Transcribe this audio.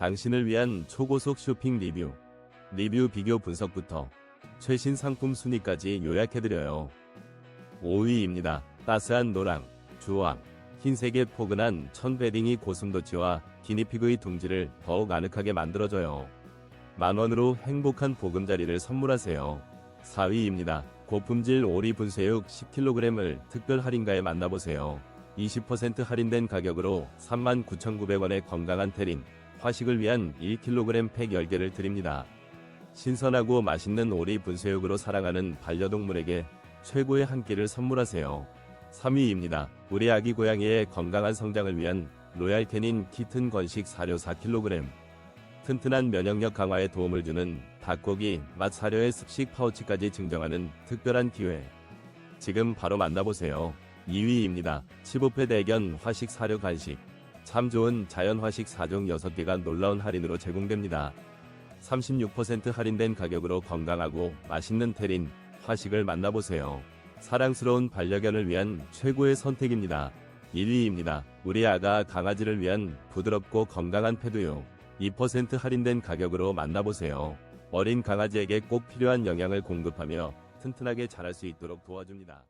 당신을 위한 초고속 쇼핑 리뷰, 리뷰 비교 분석부터 최신 상품 순위까지 요약해드려요. 5위입니다. 따스한 노랑, 주황, 흰색의 포근한 천 베딩이 고슴도치와 기니피그의 둥지를 더욱 아늑하게 만들어줘요. 만원으로 행복한 보금자리를 선물하세요. 4위입니다. 고품질 오리 분쇄육 10kg을 특별 할인가에 만나보세요. 20% 할인된 가격으로 39,900원의 건강한 테린, 화식을 위한 1kg 팩 10개를 드립니다. 신선하고 맛있는 오리 분쇄육으로 사랑하는 반려동물에게 최고의 한 끼를 선물하세요. 3위입니다. 우리 아기 고양이의 건강한 성장을 위한 로얄 캐닌 키튼 건식 사료 4kg. 튼튼한 면역력 강화에 도움을 주는 닭고기 맛 사료의 습식 파우치까지 증정하는 특별한 기회. 지금 바로 만나보세요. 2위입니다. 치보페 대견 화식 사료 간식. 참 좋은 자연 화식 4종 6개가 놀라운 할인으로 제공됩니다. 36% 할인된 가격으로 건강하고 맛있는 테린 화식을 만나보세요. 사랑스러운 반려견을 위한 최고의 선택입니다. 1위입니다. 우리 아가 강아지를 위한 부드럽고 건강한 패드요. 2% 할인된 가격으로 만나보세요. 어린 강아지에게 꼭 필요한 영양을 공급하며 튼튼하게 자랄 수 있도록 도와줍니다.